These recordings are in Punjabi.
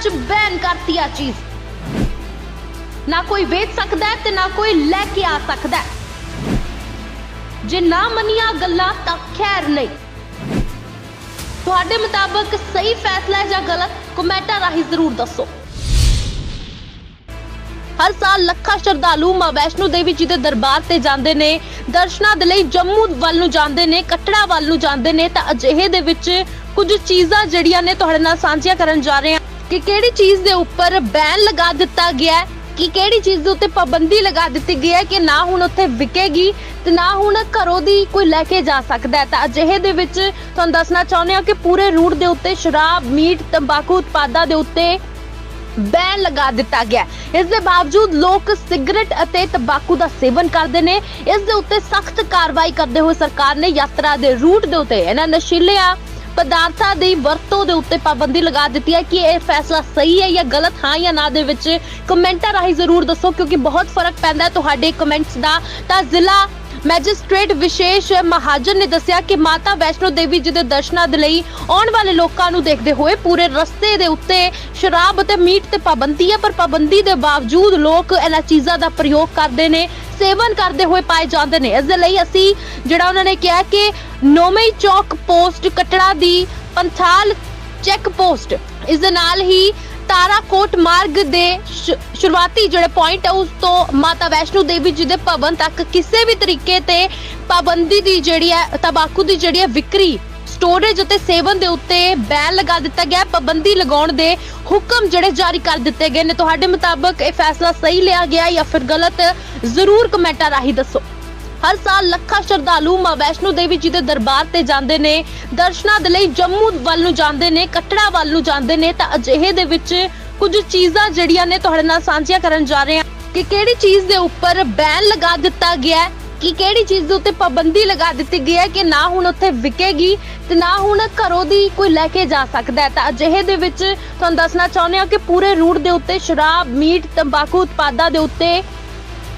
'ਚ ਬੈਨ ਕਰਤੀ ਆ ਚੀਜ਼। ਨਾ ਕੋਈ ਵੇਚ ਸਕਦਾ ਤੇ ਨਾ ਕੋਈ ਲੈ ਕੇ ਆ ਸਕਦਾ ਜੇ ਨਾ ਮੰਨੀਆਂ ਗੱਲਾਂ ਤਾਂ ਖੈਰ ਨਹੀਂ। ਤੁਹਾਡੇ ਮੁਤਾਬਕ ਸਹੀ ਫੈਸਲਾ ਹੈ ਜਾਂ ਗਲਤ, ਕਮੈਂਟਾਂ ਰਾਹੀਂ ਜ਼ਰੂਰ ਦੱਸੋ। ਹਰ ਸਾਲ ਲੱਖਾਂ ਸ਼ਰਧਾਲੂ ਮਾਂ ਵੈਸ਼ਨੋ ਦੇਵੀ ਜੀ ਦੇ ਦਰਬਾਰ ਤੇ ਜਾਂਦੇ ਨੇ, ਦਰਸ਼ਨਾਂ ਦੇ ਲਈ ਜੰਮੂ ਵੱਲ ਨੂੰ ਜਾਂਦੇ ਨੇ, ਕਟੜਾ ਵੱਲ ਨੂੰ ਜਾਂਦੇ ਨੇ, ਤਾਂ ਅਜਿਹੇ ਦੇ ਵਿੱਚ ਕੁਝ ਚੀਜ਼ਾਂ ਜਿਹੜੀਆਂ ਨੇ ਤੁਹਾਡੇ ਨਾਲ ਸਾਂਝੀਆਂ ਕਰਨ ਜਾ ਰਹੇ ਹਾਂ। ਕਿ ਕਿਹੜੀ ਚੀਜ਼ ਦੇ ਉੱਪਰ ਬੈਨ ਲਗਾ ਦਿੱਤਾ ਗਿਆ ਹੈ? ਕਿ ਕਿਹੜੀ ਚੀਜ਼ ਦੇ ਉੱਤੇ ਪਾਬੰਦੀ ਲਗਾ ਦਿੱਤੀ ਗਈ ਹੈ ਕਿ ਨਾ ਹੁਣ ਉੱਥੇ ਵਿਕੇਗੀ ਤੇ ਨਾ ਹੁਣ ਘਰੋਂ ਦੀ ਕੋਈ ਲੈ ਕੇ ਜਾ ਸਕਦਾ ਹੈ? ਤਾਂ ਅਜਿਹੇ ਦੇ ਵਿੱਚ ਤੁਹਾਨੂੰ ਦੱਸਣਾ ਚਾਹੁੰਦੇ ਹਾਂ ਕਿ ਪੂਰੇ ਰੂਟ ਦੇ ਉੱਤੇ ਸ਼ਰਾਬ, ਮੀਟ, ਤੰਬਾਕੂ ਉਤਪਾਦਾਂ ਦੇ ਉੱਤੇ ਬੈਨ ਲਗਾ ਦਿੱਤਾ ਗਿਆ ਇਸ ਦੇ ਬਾਵਜੂਦ ਲੋਕ ਸਿਗਰਟ ਅਤੇ ਤੰਬਾਕੂ ਦਾ ਸੇਵਨ ਕਰਦੇ ਨੇ। ਇਸ ਦੇ ਉੱਤੇ ਸਖਤ ਕਾਰਵਾਈ ਕਰਦੇ ਹੋਏ ਸਰਕਾਰ ਨੇ ਯਾਤਰਾ ਦੇ ਰੂਟ ਦੇ ਉੱਤੇ ਇਹਨਾਂ ਨਸ਼ੀਲਿਆਂ ਪਦਾਰਥਾਂ ਦੀ ਵਰਤੋਂ ਦੇ ਉੱਤੇ ਪਾਬੰਦੀ ਲਗਾ ਦਿੱਤੀ ਹੈ ਕਿ ਇਹ ਫੈਸਲਾ ਸਹੀ ਹੈ ਜਾਂ ਗਲਤ, ਹਾਂ ਜਾਂ ਨਾ ਦੇ ਵਿੱਚ ਕਮੈਂਟਾਂ ਰਾਹੀਂ ਜ਼ਰੂਰ ਦੱਸੋ ਕਿਉਂਕਿ ਬਹੁਤ ਫ਼ਰਕ ਪੈਂਦਾ ਹੈ ਤੁਹਾਡੇ ਕਮੈਂਟਸ ਦਾ। ਤਾਂ ਜ਼ਿਲ੍ਹਾ ਮੈਜਿਸਟ੍ਰੇਟ ਵਿਸ਼ੇਸ਼ ਮਹਾਜਨ ਨੇ ਦੱਸਿਆ ਕਿ ਮਾਤਾ ਵੈਸ਼ਨੋ ਦੇਵੀ ਜੀ ਦੇ ਦਰਸ਼ਨਾਂ ਦੇ ਲਈ ਆਉਣ ਵਾਲੇ ਲੋਕਾਂ ਨੂੰ ਦੇਖਦੇ ਹੋਏ ਪੂਰੇ ਰਸਤੇ ਦੇ ਉੱਤੇ ਸ਼ਰਾਬ ਅਤੇ ਮੀਟ ਤੇ ਪਾਬੰਦੀ ਹੈ, ਪਰ ਪਾਬੰਦੀ ਦੇ ਬਾਵਜੂਦ ਲੋਕ ਇਹਨਾਂ ਚੀਜ਼ਾਂ ਦਾ ਪ੍ਰਯੋਗ ਕਰਦੇ ਨੇ, ਸੇਵਨ ਕਰਦੇ ਹੋਏ ਪਾਏ ਜਾਂਦੇ ਨੇ। ਇਸ ਦੇ ਲਈ ਅਸੀਂ ਜਿਹੜਾ ਉਹਨਾਂ ਨੇ ਕਿਹਾ ਕਿ ਨੋਮਈ ਚੌਕ ਪੋਸਟ, ਕਟੜਾ ਦੀ ਪੰਥਾਲ ਚੈੱਕ ਪੋਸਟ, ਇਸ ਦੇ ਨਾਲ ਹੀ ਤਾਰਾਕੋਟ ਮਾਰਗ ਦੇ ਸ਼ੁਰੂਆਤੀ ਜਿਹੜੇ ਪੁਆਇੰਟ ਹੈ ਉਸ ਤੋਂ ਮਾਤਾ ਵੈਸ਼ਨੋ ਦੇਵੀ ਜੀ ਦੇ ਭਵਨ ਤੱਕ ਕਿਸੇ ਵੀ ਤਰੀਕੇ ਤੇ ਪਾਬੰਦੀ ਦੀ ਜਿਹੜੀ ਹੈ ਤਬਾਕੂ ਦੀ ਜਿਹੜੀ ਹੈ ਵਿਕਰੀ ਸਟੋਰੇਜ ਅਤੇ ਸੇਵਨ ਦੇ ਉੱਤੇ ਬੈਨ ਲਗਾ ਦਿੱਤਾ ਗਿਆ। ਪਾਬੰਦੀ ਲਗਾਉਣ ਦੇ ਹੁਕਮ ਜਿਹੜੇ ਜਾਰੀ ਕਰ ਦਿੱਤੇ ਗਏ ਨੇ। ਤੁਹਾਡੇ ਮੁਤਾਬਕ ਇਹ ਫੈਸਲਾ ਸਹੀ ਲਿਆ ਗਿਆ ਜਾਂ ਫਿਰ ਗਲਤ? ਜ਼ਰੂਰ ਕਮੈਂਟਾਂ ਰਾਹੀਂ ਦੱਸੋ। ਹਰ ਸਾਲ ਲੱਖਾਂ ਸ਼ਰਧਾਲੂ ਮਾਂ ਵੈਸ਼ਨੋ ਦੇਵੀ ਜੀ ਦੇ ਦਰਬਾਰ ਤੇ ਜਾਂਦੇ ਨੇ। ਦਰਸ਼ਨਾਂ ਦੇ ਲਈ ਜੰਮੂ ਵੱਲ ਨੂੰ ਜਾਂਦੇ ਨੇ, ਕਟੜਾ ਵੱਲ ਨੂੰ ਜਾਂਦੇ ਨੇ। ਤਾਂ ਅਜਿਹੇ ਦੇ ਵਿੱਚ ਕੁਝ ਚੀਜ਼ਾਂ ਜਿਹੜੀਆਂ ਨੇ ਤੁਹਾਡੇ ਨਾਲ ਸਾਂਝੀਆਂ ਕਰਨ ਜਾ ਰਹੇ ਹਾਂ ਕਿ ਕਿਹੜੀ ਚੀਜ਼ ਦੇ ਉੱਪਰ ਬੈਨ ਲਗਾ ਦਿੱਤਾ ਗਿਆ ਹੈ, ਕਿ ਕਿਹੜੀ ਚੀਜ਼ ਦੇ ਉੱਤੇ ਪਾਬੰਦੀ ਲਗਾ ਦਿੱਤੀ ਗਈ ਹੈ ਕਿ ਨਾ ਹੁਣ ਉੱਥੇ ਵਿਕੇਗੀ ਤੇ ਨਾ ਹੁਣ ਘਰੋਂ ਦੀ ਕੋਈ ਲੈ ਕੇ ਜਾ ਸਕਦਾ ਹੈ। ਤਾਂ ਅਜਿਹੇ ਦੇ ਵਿੱਚ ਤੁਹਾਨੂੰ ਦੱਸਣਾ ਚਾਹੁੰਦੇ ਹਾਂ ਕਿ ਪੂਰੇ ਰੂਟ ਦੇ ਉੱਤੇ ਸ਼ਰਾਬ, ਮੀਟ, ਤੰਬਾਕੂ ਉਤਪਾਦਾਂ ਦੇ ਉੱਤੇ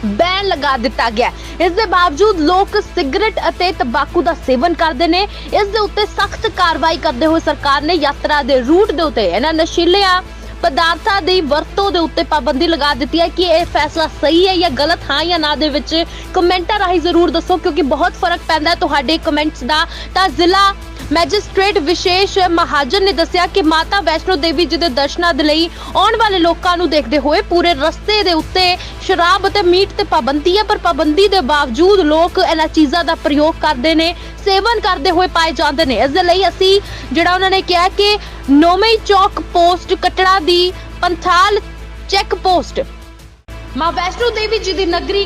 ਬੈਨ ਲਗਾ ਦਿੱਤਾ ਗਿਆ ਇਸ ਦੇ ਬਾਵਜੂਦ ਲੋਕ ਸਿਗਰਟ ਅਤੇ ਤੰਬਾਕੂ ਦਾ ਸੇਵਨ ਕਰਦੇ ਨੇ। ਇਸ ਦੇ ਉੱਤੇ ਸਖਤ ਕਾਰਵਾਈ ਕਰਦੇ ਹੋਏ ਸਰਕਾਰ ਨੇ ਯਾਤਰਾ ਦੇ ਰੂਟ ਦੇ ਉੱਤੇ ਇਹਨਾਂ ਨਸ਼ੀਲਿਆਂ ਪਦਾਰਥਾਂ ਦੀ ਵਰਤੋਂ ਦੇ ਉੱਤੇ ਪਾਬੰਦੀ ਲਗਾ ਦਿੱਤੀ ਹੈ ਕਿ ਇਹ ਫੈਸਲਾ ਸਹੀ ਹੈ ਜਾਂ ਗਲਤ, ਹਾਂ ਜਾਂ ਨਾ ਦੇ ਵਿੱਚ ਕਮੈਂਟਾਂ ਰਾਹੀਂ ਜ਼ਰੂਰ ਦੱਸੋ ਕਿਉਂਕਿ ਬਹੁਤ ਫ਼ਰਕ ਪੈਂਦਾ ਹੈ। ਤੁਹਾਡੇ ਕਮੈਂਟਸ ਦਾ ਤਾਂ ਜ਼ਿਲ੍ਹਾ ਮੈਜਿਸਟ੍ਰੇਟ ਵਿਸ਼ੇਸ਼ ਮਹਾਜਨ ਨੇ ਦੱਸਿਆ ਕਿ ਮਾਤਾ ਵੈਸ਼ਨੋ ਦੇਵੀ ਜੀ ਦੇ ਦਰਸ਼ਨਾਂ ਦੇ ਲਈ ਆਉਣ ਵਾਲੇ ਲੋਕਾਂ ਨੂੰ ਦੇਖਦੇ ਹੋਏ ਪੂਰੇ ਰਸਤੇ ਦੇ ਉੱਤੇ ਸ਼ਰਾਬ ਅਤੇ ਮੀਟ ਤੇ ਪਾਬੰਦੀ ਹੈ, ਪਰ ਪਾਬੰਦੀ ਦੇ ਬਾਵਜੂਦ ਲੋਕ ਇਹਨਾਂ ਚੀਜ਼ਾਂ ਦਾ ਪ੍ਰਯੋਗ ਕਰਦੇ ਨੇ, ਸੇਵਨ ਕਰਦੇ ਹੋਏ ਪਾਏ ਜਾਂਦੇ ਨੇ। ਇਸ ਦੇ ਲਈ ਅਸੀਂ ਜਿਹੜਾ ਉਹਨਾਂ ਨੇ ਕਿਹਾ ਕਿ ਨੋਮਈ ਚੌਕ ਪੋਸਟ ਕਟੜਾ ਦੀ ਪੰਥਾਲ ਚੈੱਕ ਪੋਸਟ। ਮਾਂ ਵੈਸ਼ਨੋ ਦੇਵੀ ਜੀ ਦੀ ਨਗਰੀ